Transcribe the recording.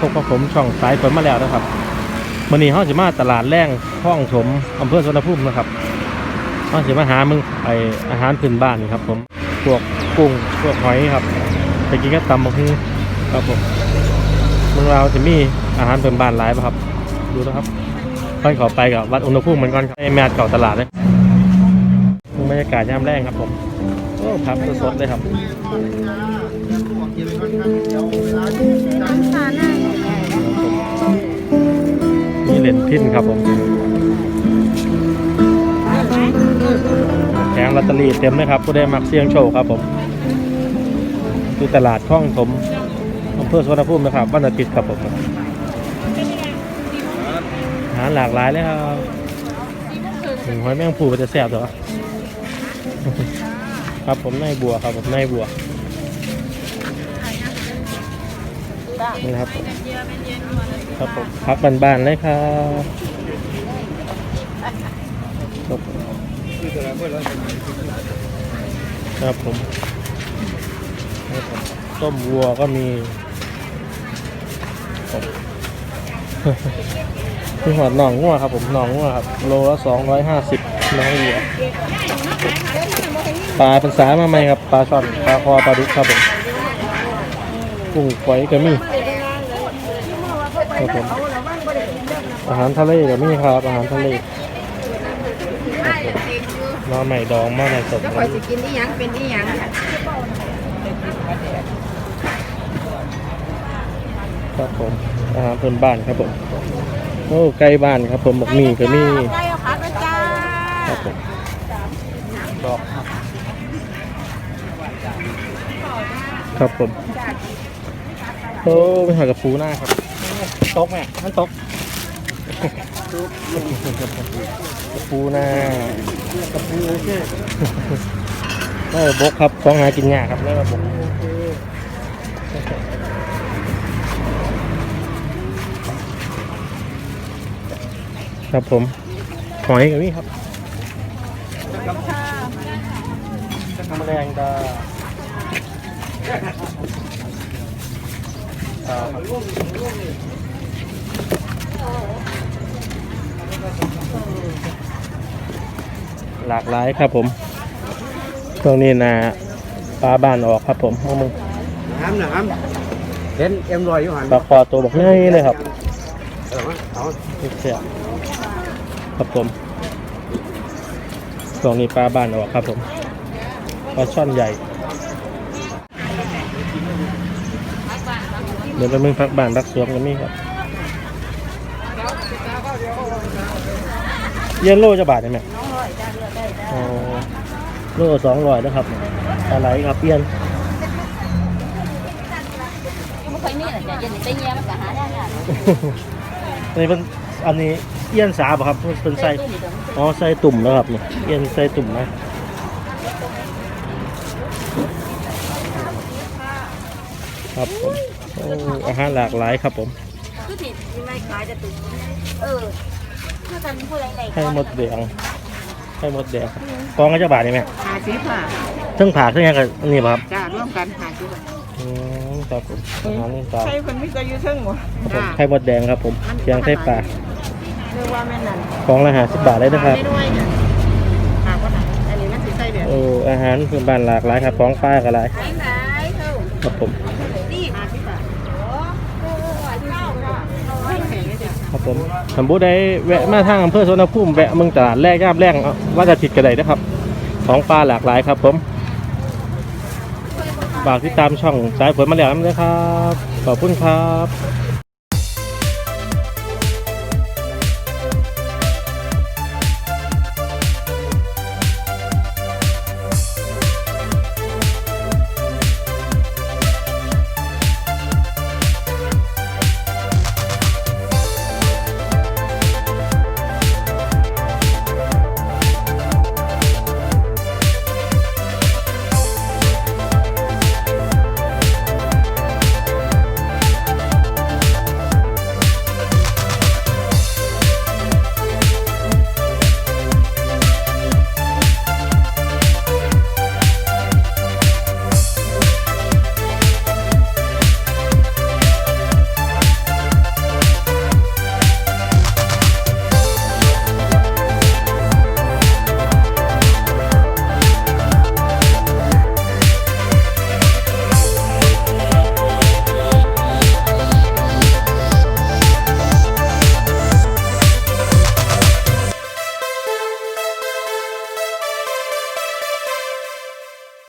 พบกับผมช่องสายฝนมาแล้วนะครับวันนี้เฮาสิมาตลาดแรงคลองถมอำเภอสวนภูมินะครับเฮาสิมาหามึงไออาหารพื้นบ้านนี่ครับ ผมพวกกุ้งพวกหอยครับไปกินกับตำบักหุ่งครับผมเมืองเราจะมีอาหารพื้นบ้านหลายป่ะครับ ดูนะครับค่อยขอไปกับวัดอุณหภูมิเหมือนกันครับไอแมดเก่าตลาดเลยบรรยากาศยามแรงครับผมโอ้ครับสดๆเลยครับมีเลน พินครับผมแผงลอตเตอรี่เต็มเลยครับผู้ได้มักเสี่ยงโชคครับผมคือตลาดคลองถมอำเภอสวนภูมินะครับวันอาทิตย์ครับผมอาหารหลากหลายเลยครับหนึ่งหอยแมงภูมันจะแซ่บเหรอครับผมในบัวครับผมในบัว นี่นะครับผมครับผมพักบ้านๆเลยครับครับผมครับผมต้มวัวก็มีครับมีหอดหนองงัวครับผมหนองงัวครับโลละสองร้อยห้าสิบน้องวัวปลาเป็นสายมาไหมครับปลาช่อนปลาคอปลาดุกครับผม กุ้งฝอยก็มีครับผมอาหารทะเลกับมีครับ อาหารทะเลครับผมมาใหม่ดองมาใหม่สดแล้วคอยสิกินนี่ยังเป็นนี่ยังครับผมอาหารพื้นบ้านครับผมโอ้ใกล้บ้านครับผมบอกมีก็มีไก่เอาผักนะจ้าครับผมดอกครับผม โอ้ไปหากับปูหน้าครับตกแม่มันตกกับปูหน้ากับปูโอเคเออบกครับของหากินยากครับแล้วบกครับผมหอยกับนี่ครับแมลงดาอ่าครับ หลากหลายครับผมช่วงนี้นะปลาบ้านออกครับผมพวกมึงน้ำนะครับเห็นเอ็มลอยอยู่หันปลาคอตัวบอกง่ายเลยครับเออเอาเสียครับผมช่วงนี้ปลาบ้านออกครับผมปลาช่อนใหญ่ เดี๋ยวไปมึงพักบ้านพักสวนกันนี่ครับเย็นโลจะบาทได้ไหมอ๋อโลสองร้อยนะครับอะไรครับเปลี่ยนไม่ค่อยมีหรอกจ้ะเย็นไปเงี้ยมันก็หาได้แล้วอันนี้เป็นอันนี้เอี้ยนสาบ่ครับเป็นไส้อ๋อไส้ตุ่มแล้วครับนี่เอี้ยนไส้ตุ่มนะ ครับผม โอ้อาหารหลากหลายครับผมคือที่ไม่ขายจะตุ่มเออถ้ากันผู้ใดให้หมดแดงให้หมดแดงครับกองก็จะบาทนี่ไหมหาซื้อผ่าเทั้งผ่าเทั้งหยังกับอันนี่บ่ครับจ้าร่วมกันหาซื้ออืมครับผมอาหารนี่ตาใช่คนไม่เคยยืดเชิงหรอครับผมไข่หมดแดงครับผมเชียงไส้ปลาเรียกว่าแม่นั่นกองละห้าสิบบาทเลยนะครับไม่ด้วยเนี่ยหาว่าไหนอันนี้มันสิใส่เดือดโอ้อาหารพื้นบ้านหลากหลายครับของป้าก็หลายไหนไหนเท่าครับผม นี่หาสิบบาทโอ้โหเท่าค่ะไม่แพงเลยจ้ะ ครับผมสมบูรได้แวะมาทางอำเภอสวนภูมิแวะเมืองตลาดแรกย่ามแรกว่าจะผิดกระไดนะครับ ของปลาหลากหลายครับผมฝากติดตามช่องสายฝนมาแล้วนะครับ ขอบคุณครับ